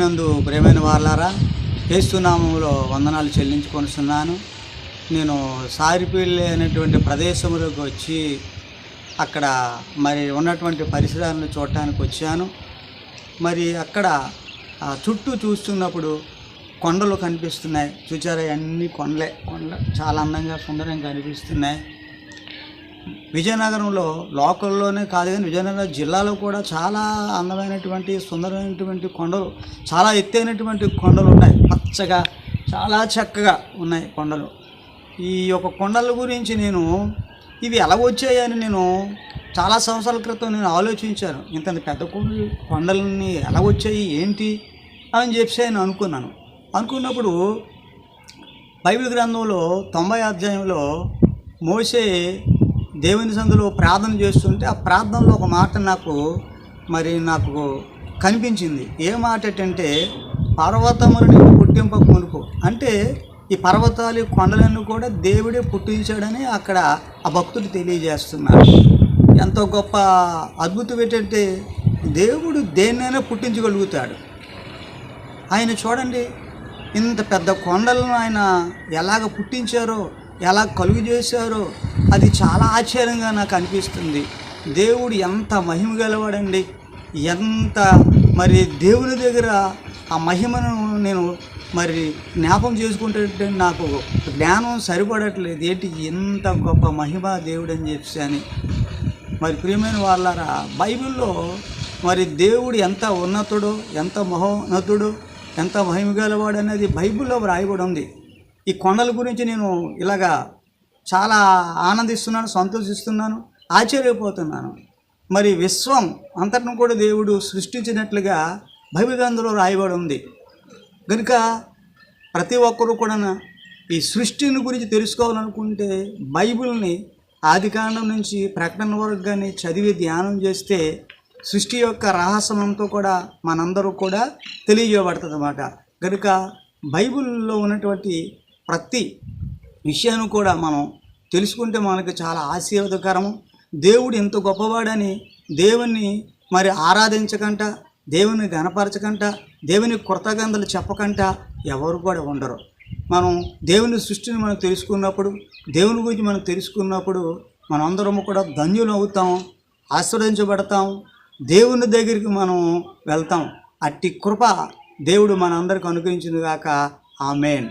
నందు ప్రేమైన వాళ్ళారా ఏస్తున్నామంలో వందనాలు చెల్లించుకొనిస్తున్నాను నేను సారిపల్లి అనేటువంటి ప్రదేశంలోకి వచ్చి అక్కడ మరి ఉన్నటువంటి పరిసరాలను చూడటానికి వచ్చాను. మరి అక్కడ చుట్టూ చూస్తున్నప్పుడు కొండలు కనిపిస్తున్నాయి. చూచారా అన్ని కొండలే. కొండలు చాలా అందంగా సుందరంగా కనిపిస్తున్నాయి. విజయనగరంలో లోకల్లోనే కాదు కానీ విజయనగరం జిల్లాలో కూడా చాలా అందమైనటువంటి సుందరమైనటువంటి కొండలు చాలా ఎత్తైనటువంటి కొండలు ఉన్నాయి. పచ్చగా చాలా చక్కగా ఉన్నాయి కొండలు. ఈ యొక్క కొండల గురించి నేను ఇవి ఎలా వచ్చాయని నేను చాలా సంవత్సరాల క్రితం నేను ఆలోచించాను. ఇంత పెద్ద కొండలు కొండలని ఎలా వచ్చాయి ఏంటి అని చెప్పి నేను అనుకున్నాను. అనుకున్నప్పుడు బైబిల్ గ్రంథంలో తొంభై అధ్యాయంలో మోసే దేవుని సందులో ప్రార్థన చేస్తుంటే ఆ ప్రార్థనలో ఒక మాట నాకు మరి నాకు కనిపించింది. ఏ మాట ఏంటంటే పర్వతములని పుట్టింప మునుపు. అంటే ఈ పర్వతాలు కొండలను కూడా దేవుడే పుట్టించాడని అక్కడ ఆ భక్తుడు తెలియజేస్తున్నారు ఎంతో గొప్ప అద్భుతం ఏంటంటే దేవుడు దేన్నైనా పుట్టించగలుగుతాడు. ఆయన చూడండి ఇంత పెద్ద కొండలను ఆయన ఎలాగ పుట్టించారో ఎలా కలుగు చేశారో అది చాలా ఆశ్చర్యంగా నాకు అనిపిస్తుంది. దేవుడు ఎంత మహిమ గలవాడండి. ఎంత మరి దేవుని దగ్గర ఆ మహిమను నేను మరి జ్ఞాపం చేసుకుంటే నాకు జ్ఞానం సరిపడట్లేదు. ఏంటి ఎంత గొప్ప మహిమ దేవుడు అని చెప్పి అని. మరి ప్రియమైన వాళ్ళారా బైబిల్లో మరి దేవుడు ఎంత ఉన్నతుడో ఎంత మహోన్నతుడు ఎంత మహిమ గలవాడు అనేది బైబిల్లో వ్రాయబడి ఉంది. ఈ కొండల గురించి నేను ఇలాగా చాలా ఆనందిస్తున్నాను సంతోషిస్తున్నాను ఆశ్చర్యపోతున్నాను. మరి విశ్వం అంతటిని కూడా దేవుడు సృష్టించినట్లుగా బైబిల్ రాయబడి ఉంది. కనుక ప్రతి ఒక్కరూ కూడా ఈ సృష్టిని గురించి తెలుసుకోవాలనుకుంటే బైబిల్ని ఆదికాండం నుంచి ప్రకటన వరకు కానీ చదివి ధ్యానం చేస్తే సృష్టి యొక్క రహస్యంతో కూడా మనందరూ కూడా తెలియజేయబడుతుంది అన్నమాట. కనుక బైబిల్లో ఉన్నటువంటి ప్రతి విషయాన్ని కూడా మనం తెలుసుకుంటే మనకి చాలా ఆశీర్వదకరము. దేవుడు ఎంత గొప్పవాడని దేవుణ్ణి మరి ఆరాధించకంట దేవుని గనపరచకంట దేవుని కృతజ్ఞతలు చెప్పకంట ఎవరు కూడా ఉండరు. మనం దేవుని సృష్టిని మనం తెలుసుకున్నప్పుడు దేవుని గురించి మనం తెలుసుకున్నప్పుడు మనందరము కూడా ధన్యులు అవుతాం ఆశ్రయించబడతాం దేవుని దగ్గరికి మనం వెళ్తాం. అట్టి కృప దేవుడు మనందరికి అనుగ్రహించింది ఆ ఆమెన్.